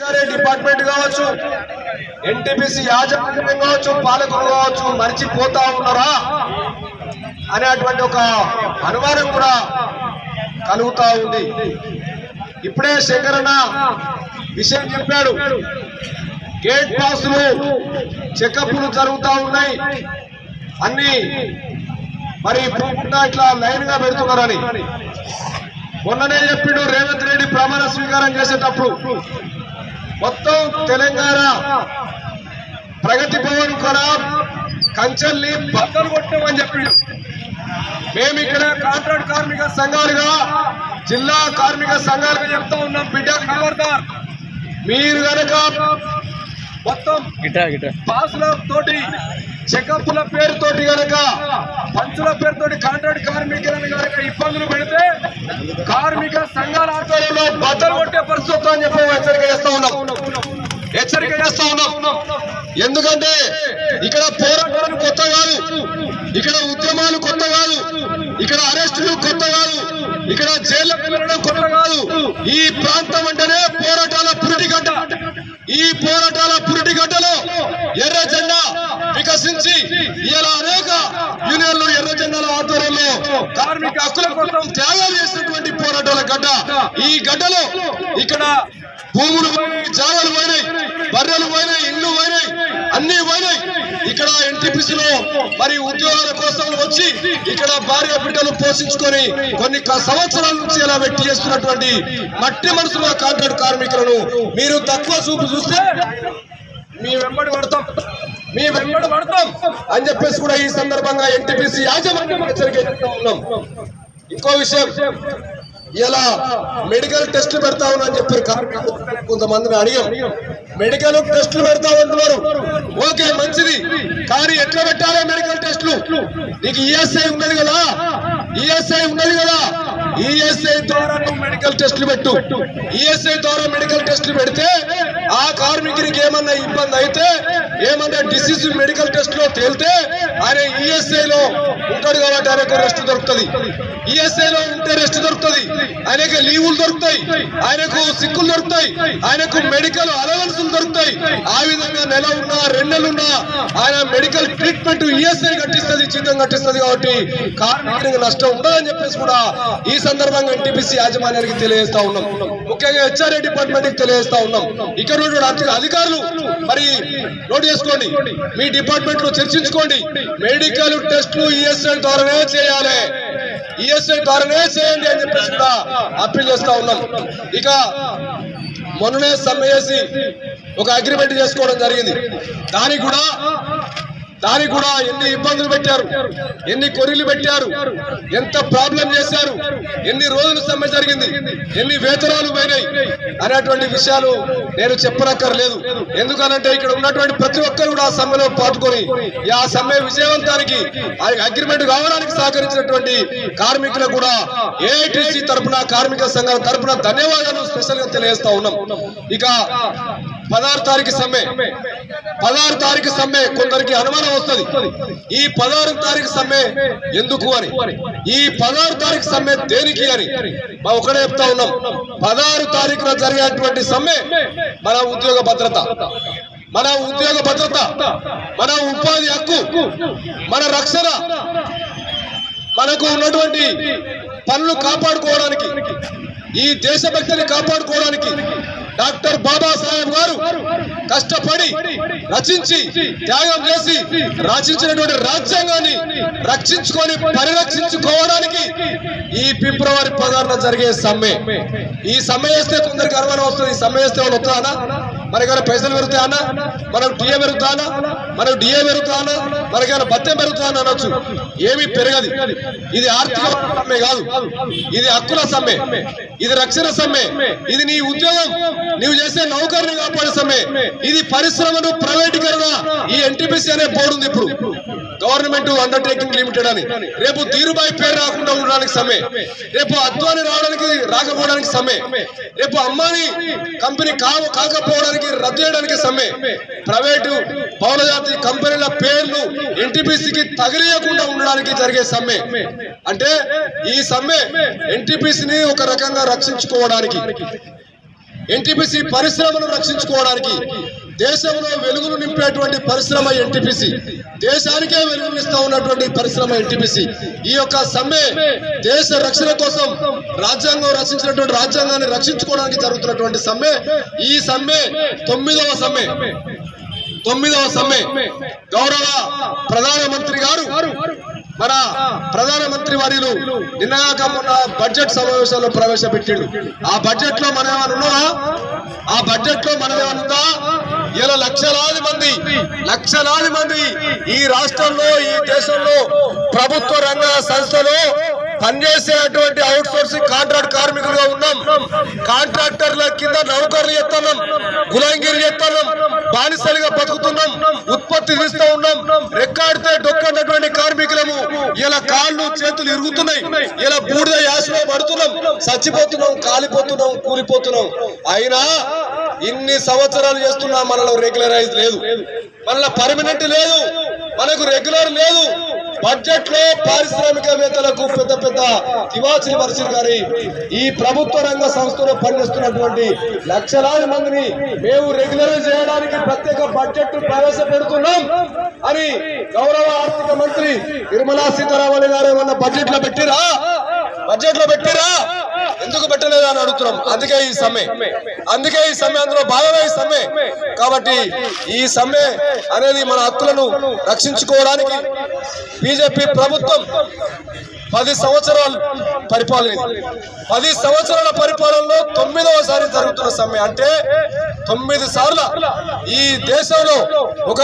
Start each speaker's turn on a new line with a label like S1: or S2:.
S1: Department కావచ్చు NTPC యాజమాన్యం కావచ్చు పాలకులు కావచ్చు మర్చిపోతా ఉన్నారా అనేటువంటి ఒక అనుమానం కూడా కలుగుతా ఉంది. ఇప్పుడే శంకరన్న విషయం చెప్పాడు. గేట్ పాసులు చెకప్లు జరుగుతూ ఉన్నాయి. అన్ని మరి ఇప్పుడు ఇట్లా లైన్గా పెడుతున్నారని. మొన్ననే చెప్పిండు రేవంత్ రెడ్డి ప్రమాణ స్వీకారం చేసేటప్పుడు. మొత్తం తెలంగాణ ప్రగతి భవన్ కూడా కంచెల్ని బద్దలు కొట్టామని చెప్పిండు మేము ఇక్కడ కాంట్రాక్ట్ కార్మిక సంఘాలుగా జిల్లా కార్మిక సంఘాలుగా చెప్తా ఉన్నాం. బిడ్డ ఖబర్దార్ మీరు గనక మొత్తం పాసుల తోటి చెకప్ల పేరుతోటి గనక పంచుల పేరుతోటి కాంట్రాక్ట్ కార్మికులను గనక ఇబ్బందులు పెడితే కార్మిక సంఘాల ఆధ్వర్యంలో బద్దలు కొట్టే పరిస్థితి అని చెప్పి హెచ్చరిక చేస్తా ఉన్నాం. హెచ్చరిక చేస్తా ఉన్నాం. ఎందుకంటే ఇక్కడ పోరాటాలు కొత్త వారు ఇక్కడ ఉద్యమాలు కొత్త వారు ఇక్కడ అరెస్టులు కొత్త వారు ఇక్కడ జైల్లో వెళ్ళడం కొత్త కాదు ఈ ప్రాంతం అంటేనే పోరాటాల పురిటిగడ్డ. ఈ పోరాటాల పురిటిగడ్డలో ఎర్ర జెండా వికసించి ఇలా అనేక యూనియన్లు ఎర్ర జెండాల ఆధ్వర్యంలో కార్మిక హక్కుల కోసం త్యాగాలు చేసినటువంటి పోరాటాల గడ్డ. ఈ గడ్డలో ఇక్కడ భూములు పోయినాయి జాగాలు పోయినాయి. బర్రెలు పోయినాయి ఇండ్లు పోయినాయి అన్ని పోయినాయి. ఇక్కడ ఎన్టీపీసీలో మరి ఉద్యోగాల కోసం వచ్చి ఇక్కడ భార్య బిడ్డలు పోషించుకొని కొన్ని సంవత్సరాల నుంచి ఇలా వెట్టి చేస్తున్నటువంటి మట్టి మనసుల కాంట్రాక్ట్ కార్మికులను మీరు తక్కువ చూపు చూస్తే మీ వెంబడి పడతాం మీ వెంబడి పడతాం అని చెప్పేసి కూడా ఈ సందర్భంగా ఎన్టీపీసీ యాజమాన్యం హెచ్చరిక ఉన్నాం. ఇంకో విషయం ఇలా మెడికల్ టెస్టులు పెడతా ఉన్నా అని చెప్పారు కొంతమందిని అడిగాం. మెడికల్ టెస్టులు పెడతా ఉంటున్నారు ఓకే మంచిది. కానీ ఎట్లా పెట్టాలి మెడికల్ టెస్టులు? నీకు ఈఎస్ఐ ఉన్నది కదా. ఈఎస్ఐ ఉన్నది కదా. ఈఎస్ఐ ద్వారా నువ్వు మెడికల్ టెస్టులు పెట్టు. ఈఎస్ఐ ద్వారా మెడికల్ టెస్టులు పెడితే ఆ కార్మికునికి ఏమన్నా ఇబ్బంది అయితే ఏమన్నా డిసీజ్ మెడికల్ టెస్ట్లో తేలితే ఆయన ఈఎస్ఐ లో ఉంటాడు కాబట్టి ఆయనకు రెస్ట్ దొరుకుతుంది. ఈఎస్ఐ లో ఉంటే రెస్ట్ దొరుకుతుంది. ఆయనకు లీవులు దొరుకుతాయి. ఆయనకు సిక్కులు దొరుకుతాయి. ఆయనకు మెడికల్ అలవెన్సులు దొరుకుతాయి. ఆ విధంగా నెల ఉన్నా రెండు ఉన్నా ఆయన మెడికల్ ట్రీట్మెంట్ ఈఎస్ఐ కట్టిస్తుంది జీతం కట్టిస్తుంది కాబట్టి కార్మికునికి నష్టం ఉండదని చెప్పేసి కూడా ఈ సందర్భంగా ఎన్టీపీసీ యాజమాన్యానికి తెలియజేస్తా ఉన్నాం. ముఖ్యంగా హెచ్ఆర్ఏ డిపార్ట్మెంట్కి తెలియజేస్తా ఉన్నాం. ఇక్కడ ఉన్నటువంటి అధికారులు మరి నోట్ చేసుకోండి. మీ డిపార్ట్మెంట్లో చర్చించుకోండి. మెడికల్ టెస్టులు ఈఎస్ఐ ద్వారానే చేయాలి. ఈఎస్ఐ ద్వారానే చేయండి అని చెప్పేసి కూడా అప్పీల్ చేస్తా ఉన్నాం. ఇక మొన్ననే సమ్మె చేసి ఒక అగ్రిమెంట్ చేసుకోవడం జరిగింది. దానికి కూడా దానికి కూడా ఎన్ని ఇబ్బందులు పెట్టారు? ఎన్ని కొర్రీలు పెట్టారు? ఎంత ప్రాబ్లం చేశారు? ఎన్ని రోజులు సమ్మె జరిగింది? ఎన్ని వేతనాలు పోయినాయి? అనేటువంటి విషయాలు నేను చెప్పనక్కర్లేదు. ఎందుకనంటే ఇక్కడ ఉన్నటువంటి ప్రతి ఒక్కరు కూడా ఆ సమ్మెలో పాల్గొని ఆ సమ్మె విజయవంతానికి ఆ అగ్రిమెంట్ కావడానికి సహకరించినటువంటి కార్మికులకు కూడా ఏఐటిసి తరపున కార్మిక సంఘాల తరపున ధన్యవాదాలు స్పెషల్గా తెలియజేస్తా ఉన్నాం. ఇక పదహారు తారీఖు సమ్మె. పదహారు తారీఖు సమ్మె కొందరికి అనుమానం వస్తుంది. ఈ పదహారు తారీఖు సమ్మె ఎందుకు అని? ఈ పదహారు తారీఖు సమ్మె దేనికి అని? మా ఒకటే చెప్తా ఉన్నాం. పదహారు తారీఖున జరిగేటువంటి సమ్మె మన ఉద్యోగ భద్రత. మన ఉద్యోగ భద్రత మన ఉపాధి హక్కు మన రక్షణ మనకు ఉన్నటువంటి పనులు కాపాడుకోవడానికి ఈ దేశభక్తిని కాపాడుకోవడానికి డాక్టర్ బాబాసాహెబ్ గారు కష్టపడి రచించి త్యాగం చేసి రచించినటువంటి రాజ్యాంగాన్ని రక్షించుకొని పరిరక్షించుకోవడానికి ఈ ఫిబ్రవరి పదహారున జరిగే సమ్మె. ఈ సమ్మె వేస్తే కొందరికి అనుమానం వస్తుంది. ఈ సమ్మె వేస్తే వాళ్ళు వస్తుందా మనకేమైనా పైసలు పెరుగుతాయన్నా మనకు డిఏ పెరుగుతానా మనకు డిఏ పెరుగుతానా మనకేమైనా భత్యం పెరుగుతానా అనొచ్చు. ఏమీ పెరగదు. ఇది ఆర్థిక సమ్మె కాదు. ఇది హక్కుల సమ్మె. ఇది రక్షణ సమ్మె. ఇది నీ ఉద్యోగం. నీవు చేసే నౌకరిని కాపాడే సమ్మె. ఇది పరిశ్రమను ప్రైవేటీకరణ. ఈ ఎన్టీపీసీ అనే బోర్డు ఉంది ఇప్పుడు. గవర్నమెంట్ అండర్టేకింగ్ లిమిటెడ్ అని. రేపు ధీరుబాయి పేరు రాకుండా ఉండడానికి సమ్మె. రేపు అద్వాని రావడానికి రాకపోవడానికి సమ్మె. రేపు అమ్మాని కంపెనీ కావు కాకపోవడానికి రద్దు చేయడానికి సమ్మె. ప్రైవేటు బహుళజాతి కంపెనీల పేర్లు ఎన్టీపీసీకి తగిలియకుండా ఉండడానికి జరిగే సమ్మె. అంటే ఈ సమ్మె ఎన్టీపీసీని ఒక రకంగా రక్షించుకోవడానికి ఎన్టీపీసీ పరిశ్రమను రక్షించుకోవడానికి దేశంలో వెలుగులు నింపేటువంటి పరిశ్రమ ఎన్టీపీసీ దేశానికే వెలుగునిస్తా ఉన్నటువంటి పరిశ్రమ ఎన్టీపీసీ ఈ యొక్క సమ్మె దేశ రక్షణ కోసం రాజ్యాంగం రక్షించినటువంటి రాజ్యాంగాన్ని రక్షించుకోవడానికి జరుగుతున్నటువంటి సమ్మె. ఈ సమ్మె తొమ్మిదవ సమ్మె. తొమ్మిదవ సమ్మె. గౌరవ ప్రధానమంత్రి గారు మన ప్రధానమంత్రి వర్యులు నిన్నగాక మొన్న బడ్జెట్ సమావేశంలో ప్రవేశపెట్టిండు. ఆ బడ్జెట్లో మనం ఏమన్నా ఆ బడ్జెట్లో మనం ఏమన్నా ఇలా లక్షలాది మంది లక్షలాది మంది ఈ రాష్ట్రంలో ఈ దేశంలో ప్రభుత్వ రంగ సంస్థలో పనిచేసేటువంటి అవుట్ సోర్సింగ్ కాంట్రాక్ట్ కార్మికులుగా ఉన్నాం. కాంట్రాక్టర్ల కింద నౌకర్లు ఎత్తున్నాం. గులాంగిరి ఎత్తున్నాం. బానిసలుగా బతుకుతున్నాం. ఉత్పత్తి తీస్తూ ఉన్నాం. రెక్కాడితే డొక్కన్నటువంటి కార్మికులము ఇలా కాళ్ళు చేతులు ఇరుగుతున్నాయి. ఇలా బూడిద యాసలో పడుతున్నాం. చచ్చిపోతున్నాం కాలిపోతున్నాం కూలిపోతున్నాం. అయినా ఇన్ని సంవత్సరాలు చేస్తున్నా మనలో రెగ్యులరైజ్ లేదు. మనలో పర్మనెంట్ లేదు. మనకు రెగ్యులర్ లేదు. బడ్జెట్లో పారిశ్రామికవేత్తలకు పెద్ద పెద్ద తివాచిని పరిచిన గారి ఈ ప్రభుత్వ రంగ సంస్థలో పనిచేస్తున్నటువంటి లక్షలాది మందిని మేము రెగ్యులరైజ్ చేయడానికి ప్రత్యేక బడ్జెట్ ప్రవేశపెడుతున్నాం అని గౌరవ ఆర్థిక మంత్రి నిర్మలా సీతారామన్ గారు ఏమన్నా బడ్జెట్లో పెట్టిరా? బడ్జెట్లో పెట్టిరా? ఎందుకు పెట్టలేదు అని అడుగుతున్నాం. అందుకే ఈ సమ్మె. అందుకే ఈ సమ్మె. అందులో భాగమే ఈ సమ్మె. కాబట్టి ఈ సమ్మె అనేది మన హక్కులను రక్షించుకోవడానికి బీజేపీ ప్రభుత్వం పది సంవత్సరాలు పరిపాలన పది సంవత్సరాల పరిపాలనలో తొమ్మిదవసారి జరుగుతున్న సమ్మె. అంటే తొమ్మిది సార్లు ఈ దేశంలో ఒక